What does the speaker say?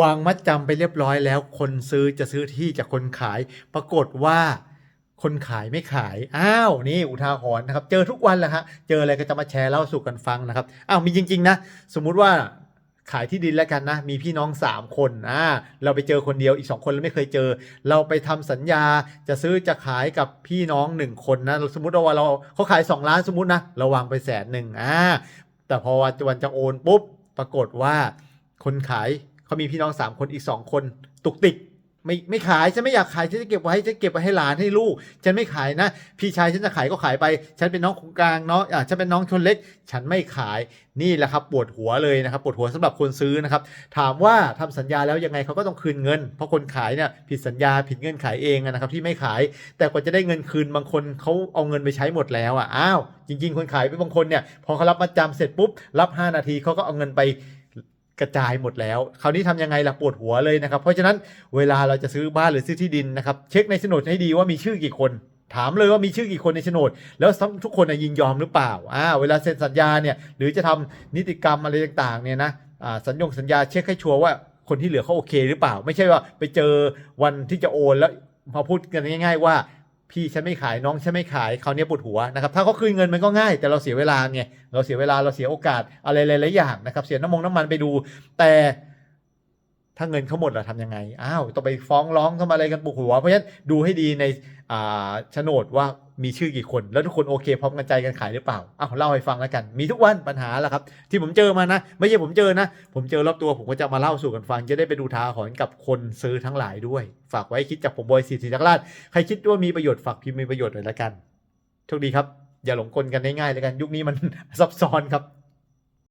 วางมัดจำไปเรียบร้อยแล้ว คนซื้อจะซื้อที่จากคนขาย ปรากฏว่าคนขายไม่ขาย อ้าว นี่อุทาหรณ์นะครับ เจอทุกวันแหละฮะ เจออะไรก็จะมาแชร์เล่าสู่กันฟังนะครับ อ้าวมีจริง ๆ นะ สมมุติว่าขายที่ดินแล้วกันนะ มีพี่น้อง 3 คน อ่า เราไปเจอคนเดียวอีก 2 คนเราไม่เคยเจอ เราไปทำสัญญาจะซื้อจะขายกับพี่น้อง 1 คนนะ สมมติว่าเราเขาขาย 2 ล้านสมมตินะ เราวางไปแสนหนึ่งอ่า แต่พอวันจะโอนปุ๊บ ปรากฏว่าคนขาย เขามีพี่น้องสามคนอีกสองคนตุกติกไม่ไม่ขายฉันไม่อยากขายฉันจะเก็บไว้ฉันเก็บไว้ให้หลานให้ลูก ฉันไม่ขายนะ พี่ชายฉันจะขายก็ขายไป ฉันเป็นน้องคนกลางเนาะอะฉันเป็นน้องชนเล็ก ฉันไม่ขายนี่แหละครับปวดหัวเลยนะครับปวดหัวสำหรับคนซื้อนะครับ ถามว่าทำสัญญาแล้วยังไงเขาก็ต้องคืนเงิน เพราะคนขายเนี่ยผิดสัญญาผิดเงื่อนไขเองนะครับที่ไม่ขาย แต่กว่าจะได้เงินคืนบางคนเขาเอาเงินไปใช้หมดแล้วอะอ้าวจริง ๆ คนขายไปบางคนเนี่ยพอเขารับมาจำเสร็จปุ๊บรับ 5 นาทีเขาก็เอาเงินไป กระจายหมดแล้ว คราวนี้ทำยังไงล่ะปวดหัวเลยนะครับ เพราะฉะนั้นเวลาเราจะซื้อบ้านหรือซื้อที่ดินนะครับ เช็คในโฉนดให้ดีว่ามีชื่อกี่คน ถามเลยว่ามีชื่อกี่คนในโฉนด แล้วทุกคนยินยอมหรือเปล่าอ่าเวลาเซ็นสัญญาเนี่ยหรือจะทำนิติกรรมอะไรต่างๆเนี่ยนะอ่าสัญญงสัญญาเช็คให้ชัวร์ว่าคนที่เหลือเขาโอเคหรือเปล่า ไม่ใช่ว่าไปเจอวันที่จะโอนแล้วมาพูดกันง่าย ๆ ว่า พี่ฉันไม่ขายน้องฉันไม่ขายเขาเนี้ยปวดหัวนะครับถ้าเขาคืนเงินมันก็ง่าย แต่เราเสียเวลาไงเราเสียเวลาเราเสียโอกาสอะไรหลายๆอย่างนะครับ เสียน้ำมงน้ำมันไปดู แต่ถ้าเงินเขาหมดเราทำยังไงอ้าวต้องไปฟ้องร้องทำอะไรกันปวดหัว เพราะฉะนั้นดูให้ดีใน โฉนดว่ามีชื่อกี่คน แล้วทุกคนโอเคพร้อมกันใจกันขายหรือเปล่าอ้าวเล่าให้ฟังแล้วกัน มีทุกวันปัญหาแหละครับ ที่ผมเจอมานะ ไม่ใช่ผมเจอนะ ผมเจอรอบตัวผมก็จะมาเล่าสู่กันฟัง จะได้ไปดูทาหรณ์กับคนซื้อทั้งหลายด้วย ฝากไว้คิดจากผมบอยสีสีจักรราชใครคิดว่ามีประโยชน์ฝากพิมพ์มีประโยชน์หน่อยละกันโชคดีครับ อย่าหลงกลกันง่ายๆเลยกัน ยุคนี้มันซับซ้อนครับ